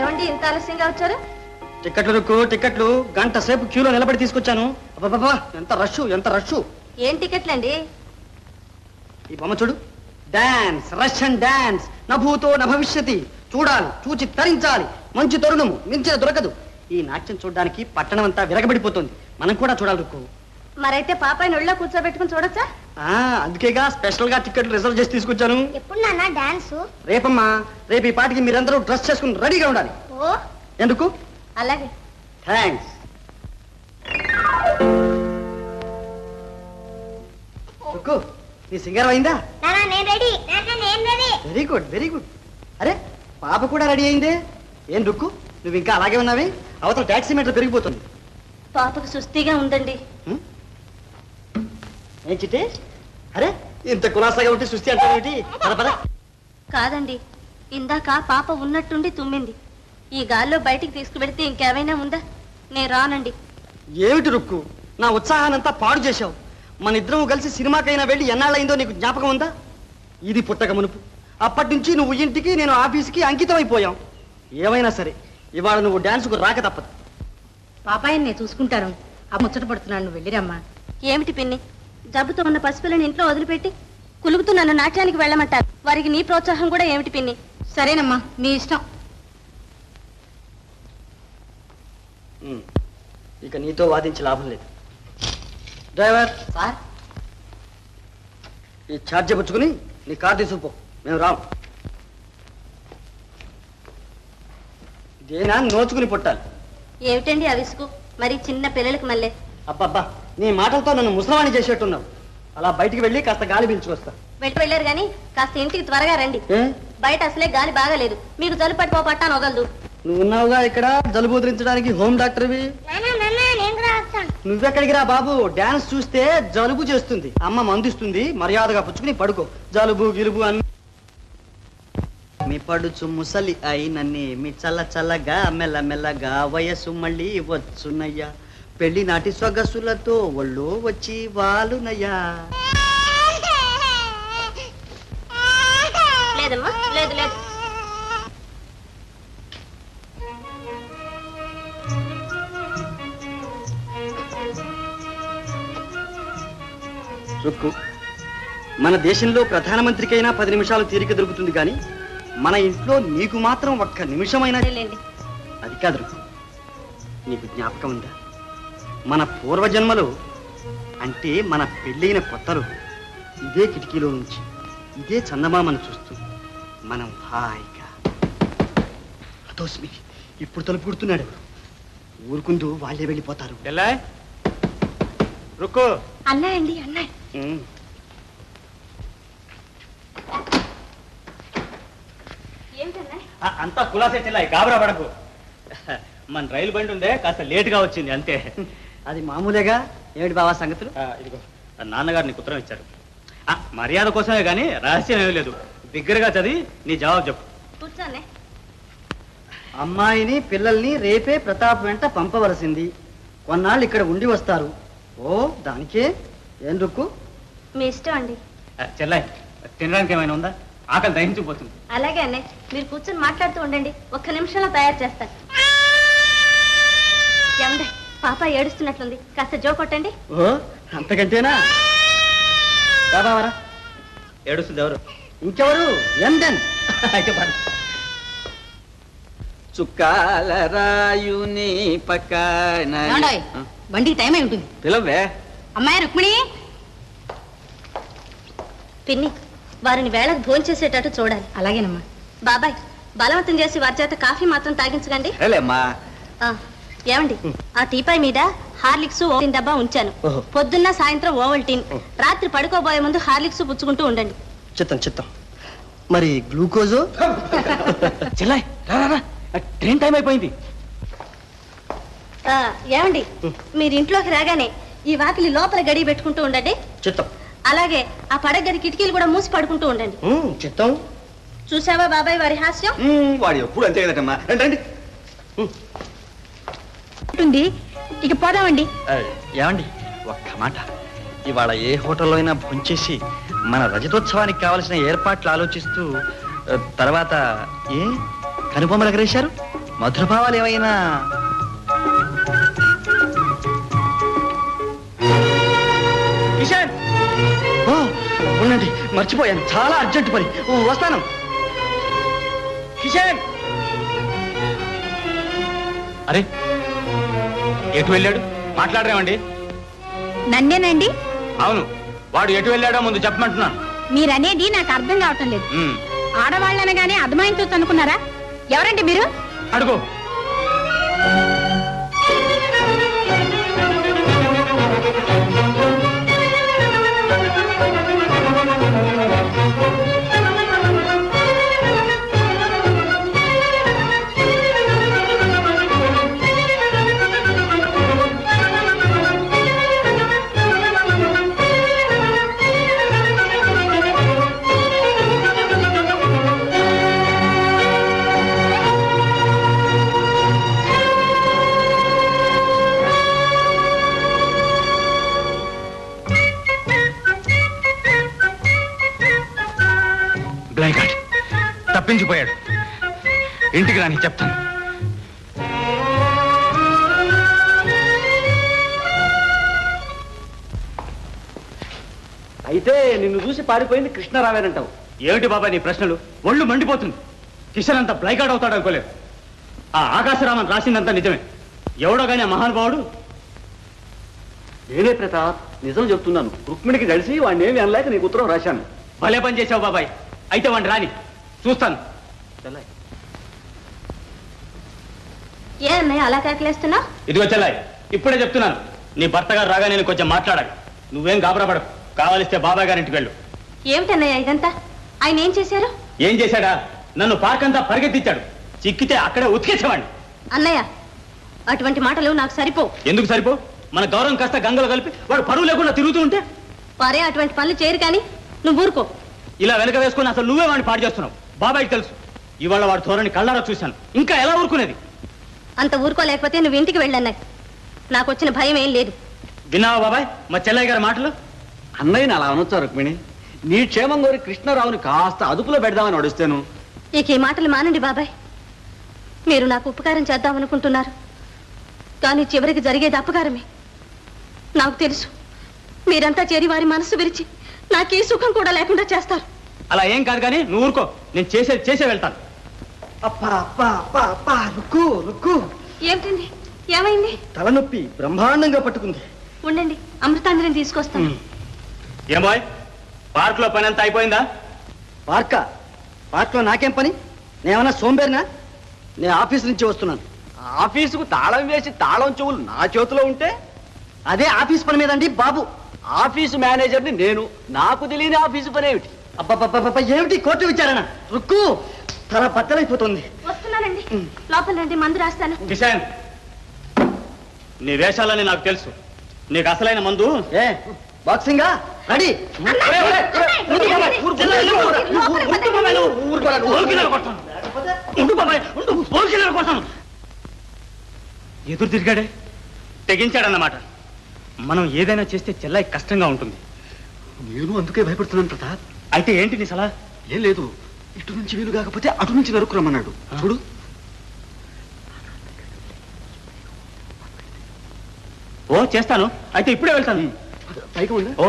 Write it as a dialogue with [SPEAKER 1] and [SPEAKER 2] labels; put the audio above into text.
[SPEAKER 1] ఏమండి ఇంత ఆలస్యంగా వచ్చారు?
[SPEAKER 2] టికెట్లు రుక్కు టికెట్లు గంట సేపు క్యూలో నిలబడి తీసుకొచ్చాను. ఎంత రష్ ఎంత రష్
[SPEAKER 1] ఏం టికెట్లండి
[SPEAKER 2] ఈ బొమ్మ చూడు. Dance Russian dance. నభూతో న భవిష్యతి చూడాలి చూచి తరించాలి. మంచి తరుణము మించిన దొరకదు. ఈ నాట్యం చూడడానికి పట్టణం అంతా విరగబడిపోతుంది. మనం కూడా చూడాలి రుక్కు.
[SPEAKER 1] మరైతే పాపాయిని ఒళ్ళో కూర్చోబెట్టుకుని చూడొచ్చా?
[SPEAKER 2] అందుకేగా స్పెషల్గా టికెట్లు రిజర్వ్ చేసి తీసుకొచ్చాను.
[SPEAKER 3] ఎప్పుడు నాన్న డాన్స్?
[SPEAKER 2] రేపమ్మా రేపు ఈ పాటికి మీరందరూ డ్రెస్ చేసుకుని రెడీగా ఉండాలి.
[SPEAKER 3] ఓ.
[SPEAKER 2] ఎందుకు?
[SPEAKER 1] అలాగే.
[SPEAKER 2] థ్యాంక్స్. నీ సింగర్ అయిందా? Very good very good. అరే పాప కూడా రెడీ అయిందే? ఏం రుక్కు? నువ్వు ఇంకా అలాగే ఉన్నావి? అవతల ట్యాక్సీ మీటర్ పెరిగిపోతుంది.
[SPEAKER 1] పాపకు సుస్థిగా ఉందండి?
[SPEAKER 2] ఏం చిట్టి అరే ఇంత కులాసాగా ఉంటే సుస్థి అంటే
[SPEAKER 1] కాదండి ఇందాక పాప ఉన్నట్టుండి తుమ్మింది. ఈ గాల్లో బయటికి తీసుకువెడితే ఇంకేమైనా ఉందా? నేను రానండి.
[SPEAKER 2] ఏమిటి రుక్కు? నా ఉత్సాహానంతా పాడు చేశావు. మన ఇద్దరం కలిసి సినిమాకైనా వెళ్ళి ఎన్నాళ్ళైందో నీకు జ్ఞాపకం ఉందా? ఇది పుట్టక మునుపు. అప్పటి నుంచి నువ్వు ఇంటికి నేను ఆఫీస్కి అంకితం అయిపోయాం ఏమైనా సరే ఇవాళ నువ్వు డాన్స్కు రాక తప్పదు.
[SPEAKER 4] పాపాయని నేను చూసుకుంటాను. ఆ ముచ్చట పడుతున్నాను నువ్వు వెళ్ళిరమ్మా.
[SPEAKER 1] ఏమిటి పిన్ని? జబ్బుతో ఉన్న పసిపిల్లని ఇంట్లో వదిలిపెట్టి కులుగుతూ నన్ను నాట్యానికి వెళ్ళమంటారు. వారికి నీ ప్రోత్సాహం కూడా ఏమిటి పిన్ని?
[SPEAKER 4] సరేనమ్మా నీ ఇష్టం.
[SPEAKER 2] ఇక నీతో వాదించి లాభం లేదు. డ్రైవర్!
[SPEAKER 4] సార్?
[SPEAKER 2] ఈ ఛార్జ్ పుచ్చుకుని నీ కార్ తీసుకుపో. మేము రాం ఇదేనా నోచుకుని పుట్టాలి.
[SPEAKER 1] ఏమిటండి ఆ విసుగు? మరి చిన్న పిల్లలకి మళ్ళీ.
[SPEAKER 2] అబ్బబ్బా నీ మాటలతో నన్ను ముసలవాణి చేసేట్టున్నావు. అలా బయటికి వెళ్ళి కాస్త గాలి పీల్చుకొస్తా
[SPEAKER 1] వెళ్ళి వెళ్ళారు గాని కాస్త ఇంటికి త్వరగా రండి. బయట అసలే గాలి బాగాలేదు. మీకు జలుబు పట్టుకో పట్టాను వదలదు
[SPEAKER 2] నువ్వు ఉన్నావుగా ఇక్కడ? జలుబు ఉదిరించడానికి హోమ్ డాక్టర్వి
[SPEAKER 3] నాన్న నాన్న నేను కూడా వస్తాను.
[SPEAKER 2] నువ్వెక్కడికి రా బాబు? డాన్స్ చూస్తే జలుబు చేస్తుంది. అమ్మ మందిస్తుంది. మర్యాదగా పుచ్చుకుని పడుకో. జలుబు గిలుబు అన్ని మీ పడుచు ముసలి అయినన్ని మీ చల్ల చల్లగా మెల్ల మెల్లగా వయస్సు మళ్ళీ వచ్చునయ్యా పెళ్ళి నాటి సొగసులతో ఒళ్ళు వచ్చి వాలునయ్యా.
[SPEAKER 1] లేదమ్మా లేదు లేదు.
[SPEAKER 2] రుక్కు మన దేశంలో ప్రధానమంత్రికైనా పది నిమిషాలు తీరిక దొరుకుతుంది కానీ మన ఇంట్లో నీకు మాత్రం ఒక్క నిమిషమైనా అది కాదు రుక్కు నీకు జ్ఞాపకం ఉందా? మన పూర్వజన్మలో అంటే మన పెళ్ళైన కొత్తలో. ఇదే కిటికీలో నుంచి ఇదే చందమామను చూస్తూ మనం హాయిగా. అతోస్మి ఇప్పుడు తలుపు కుడుతున్నాడు ఊరుకుందు వాళ్ళే వెళ్ళిపోతారు.
[SPEAKER 5] రుక్కు
[SPEAKER 1] అన్నయ్య అండి అన్నయ్య
[SPEAKER 5] అంతా కులాసే చెల్లాయి గాబరా పడకు. మన రైలు బండి ఉందే కాస్త లేటుగా వచ్చింది అంతే.
[SPEAKER 2] అది మామూలేగా? ఏమిటి బావా సంగతులు?
[SPEAKER 5] ఇదిగో నాన్నగారు నీకు ఉత్తరం ఇచ్చారు. ఆ, మర్యాద కోసమే కానీ రహస్యం ఏమీ లేదు. బిగ్గరగా చదివి నీ జవాబు చెప్పు.
[SPEAKER 1] కూర్చోనే
[SPEAKER 2] అమ్మాయిని పిల్లల్ని రేపే ప్రతాప్ వెంట పంపవలసింది. కొన్నాళ్ళు ఇక్కడ ఉండి వస్తారు. ఓ దానికే? ఏం రుక్కు?
[SPEAKER 1] మీ ఇష్టం అండి.
[SPEAKER 5] ఆ, చెల్లాయ్ తినడానికి ఏమైనా ఉందా? ఆకలి దహించిపోతుంది
[SPEAKER 1] అలాగే అన్నయ్య మీరు కూర్చొని మాట్లాడుతూ ఉండండి. ఒక్క నిమిషంలో తయారు చేస్తాను. ఏమండి? పాప ఏడుస్తున్నట్లుంది. కాస్త జో కొట్టండి.
[SPEAKER 2] ఓ అంతకంటేనా? రా బావరా.
[SPEAKER 5] ఏడుస్తుంది ఎవరు?
[SPEAKER 2] ఇంకెవరు? లండన్. అయితే పద.
[SPEAKER 6] చుక్కాల రాయుని పక్కన.
[SPEAKER 4] ఏమండోయ్? బండికి టైం అయి ఉంటుంది.
[SPEAKER 6] పిలవే
[SPEAKER 4] అమ్మాయి రుక్మిణి?
[SPEAKER 1] పిన్ని వారిని వేళకు భోంచేసేటట్టు చూడాలి.
[SPEAKER 4] అలాగేనమ్మా.
[SPEAKER 1] బాబాయ్ బలవంతం చేసి వారి చేత కాఫీ మాత్రం తాగించకండి.
[SPEAKER 6] రేలేమ్మా
[SPEAKER 1] ఆ, ఏమండి? ఆ టీపాయ్ మీద హార్లిక్స్ ఓవల్టీన్ డబ్బా ఉంచాను. పొద్దున్న సాయంత్రం ఓవల్టీన్ రాత్రి పడుకోబోయే ముందు హార్లిక్స్ పుచ్చుకుంటూ ఉండండి.
[SPEAKER 2] చిత్తం చిత్తం. మరి గ్లూకోజు?
[SPEAKER 5] చెల్లాయ్ రా రా, ట్రైన్ టైం అయిపోయింది.
[SPEAKER 1] ఆ, ఏమండి? మీరు ఇంట్లోకి రాగానే ఈ వాకిలి లోపల గడి పెట్టుకుంటూ ఉండండి.
[SPEAKER 2] చిత్తం.
[SPEAKER 1] అలాగే ఆ పడగది కిటికీలు కూడా మూసి పడుకుంటూ ఉండండి.
[SPEAKER 2] చిత్తం.
[SPEAKER 1] చూసావా బాబాయ్ వారి హాస్యం?
[SPEAKER 6] వాడు ఎప్పుడు అంతే కదటమ్మా రండి
[SPEAKER 4] ఉంటుంది ఇక పోదామండి.
[SPEAKER 2] ఏమండి? ఒక్క మాట. ఇవాళ ఏ హోటల్లో అయినా భోంచేసి మన రజతోత్సవానికి కావలసిన ఏర్పాట్లు ఆలోచిస్తూ తర్వాత ఏ కనుబొమ్మలు ఎగరేశారు? మధుర భావాలు ఏమైనా?
[SPEAKER 5] కిషన్!
[SPEAKER 2] ఓ ఉండండి మర్చిపోయాను. చాలా అర్జెంట్ పని. ఓ, వస్తాను.
[SPEAKER 5] కిషన్! అరే ఎటు వెళ్ళాడు? మాట్లాడరేమండి?
[SPEAKER 4] నన్నేనండి?
[SPEAKER 5] అవును వాడు ఎటు వెళ్ళాడో ముందు చెప్పమంటున్నాను.
[SPEAKER 4] మీరనేది నాకు అర్థం కావటం లేదు.
[SPEAKER 5] ఉమ్,
[SPEAKER 4] ఆడవాళ్ళనగానే అదమాయించవచ్చు అనుకున్నారా? ఎవరండి మీరు?
[SPEAKER 5] అడుగు. తప్పించిపోయాడు. ఇంటికి రాని చెప్తాను.
[SPEAKER 2] అయితే నిన్ను చూసి పారిపోయింది కృష్ణరావేనంటావు.
[SPEAKER 5] ఏమిటి బాబాయ్ నీ ప్రశ్నలు? ఒళ్ళు మండిపోతుంది. కిషన్ అంత బ్లైకాడ్ అవుతాడు అనుకోలేదు. ఆ ఆకాశరామన్ రాసిందంతా నిజమే. ఎవడో కానీ ఆ మహానుభావుడు?
[SPEAKER 6] నేనే ప్రతాప్ నిజం చెప్తున్నాను. రుక్మిణికి కలిసి వాడిని ఏమి అనలేక నీకు ఉత్తరం రాశాను.
[SPEAKER 5] భలే పని చేసావు బాబాయ్. అయితే వాడిని రాని. చూస్తాను.
[SPEAKER 1] ఏ అన్నయ్య అలా కేకలేస్తున్నావు?
[SPEAKER 5] ఇదిగో చెల్లాయి ఇప్పుడే చెప్తున్నాను. నీ భర్త గారు రాగా నేను కొంచెం మాట్లాడాలి. నువ్వేం గాబరాపడకు కావాలిస్తే బాబాయ్ గారింటికి వెళ్ళు.
[SPEAKER 1] ఏమిటన్నయ్య ఇదంతా? ఆయన ఏం చేశారు?
[SPEAKER 5] ఏం చేశాడా? నన్ను పార్క్ అంతా పరిగెత్తించాడు చిక్కితే అక్కడే ఉతికేసేవాడిని.
[SPEAKER 1] అన్నయ్య అటువంటి మాటలు నాకు సరిపోవు.
[SPEAKER 5] ఎందుకు సరిపో మన గౌరవం కాస్త గంగలో కలిపి వాడు పరువు లేకుండా తిరుగుతూ ఉంటే?
[SPEAKER 1] వారే అటువంటి పనులు చేయరు కానీ నువ్వు ఊరుకో.
[SPEAKER 5] ఇలా వెనక వేసుకుని అసలు నువ్వే వాడిని పాడు చేస్తున్నావు. బాబాయ్కి తెలుసు. ఇవాళ వాడు ధోరణి కళ్ళారా చూశాను. ఇంకా ఎలా ఊరుకునేది?
[SPEAKER 1] అంత ఊరుకోలేకపోతే నువ్వు ఇంటికి వెళ్ళన్నయ్య నాకు వచ్చిన భయం ఏం లేదు.
[SPEAKER 5] విన్నావా బాబాయ్? మా చెల్లయ్య గారి మాటలు?
[SPEAKER 6] అన్నయ్యని అలా అనొచ్చా రుక్మిణి. నీ క్షేమం కోరి కృష్ణరావుని కాస్త అదుపులో పెడదామని అడుస్తాను.
[SPEAKER 1] ఇక ఈ మాటలు మానండి బాబాయ్. మీరు నాకు ఉపకారం చేద్దామనుకుంటున్నారు. కానీ చివరికి జరిగేది అపకారమే. నాకు తెలుసు. మీరంతా చేరి వారి మనసు విరిచి నాకు ఏ సుఖం కూడా లేకుండా చేస్తారు.
[SPEAKER 5] అలా ఏం కాదు కానీ నువ్వు ఊరుకో. నేను చేసే చేసే వెళ్తాను.
[SPEAKER 2] అప్పా అప్పా అప్పా అప్పా రుక్కు రుక్కు
[SPEAKER 1] ఏమిటండి? ఏమైంది?
[SPEAKER 2] తలనొప్పి బ్రహ్మాండంగా పట్టుకుంది.
[SPEAKER 1] ఉండండి అమృతాంజలిని తీసుకొస్తాను.
[SPEAKER 5] ఏం బాయ్? పార్క్లో పని అంతా అయిపోయిందా?
[SPEAKER 2] పార్కా? పార్క్లో నాకేం పని? నేనేమన్నా సోంబేరినా? నేను ఆఫీస్ నుంచి వస్తున్నాను.
[SPEAKER 6] ఆఫీసుకు తాళం వేసి తాళం చెవులు నా చేతిలో ఉంటే?
[SPEAKER 2] అదే ఆఫీస్ పని మీదండి బాబు.
[SPEAKER 6] ఆఫీసు మేనేజర్ని నేను. నాకు తెలియని ఆఫీసు పని ఏమిటి
[SPEAKER 2] అబ్బబ్బబ్బబ్బ ఏమిటి కోర్టు విచారణ? రుక్కు తల బద్దలైపోతుంది.
[SPEAKER 1] వస్తున్నానండి. లోపల రండి మందు రాస్తాను.
[SPEAKER 5] కిషన్ నీ వేషాలని నాకు తెలుసు. నీకు అసలైన మందు?
[SPEAKER 2] ఏ బాక్సింగా? రెడీ.
[SPEAKER 5] ఎదురు తిరిగాడే? తెగించాడన్నమాట. మనం ఏదైనా చేస్తే చెల్లాయి కష్టంగా ఉంటుంది.
[SPEAKER 6] నేను అందుకే భయపడుతున్నాను ప్రతాప్.
[SPEAKER 5] అయితే ఏంటి నీ సలహా?
[SPEAKER 6] ఏం లేదు. ఇటు నుంచి వీలు కాకపోతే అటు నుంచి నరుకురమ్మన్నాడు చూడు.
[SPEAKER 5] ఓ చేస్తాను. అయితే ఇప్పుడే వెళ్తాను.
[SPEAKER 6] పైకి ఉందా
[SPEAKER 5] ఓ.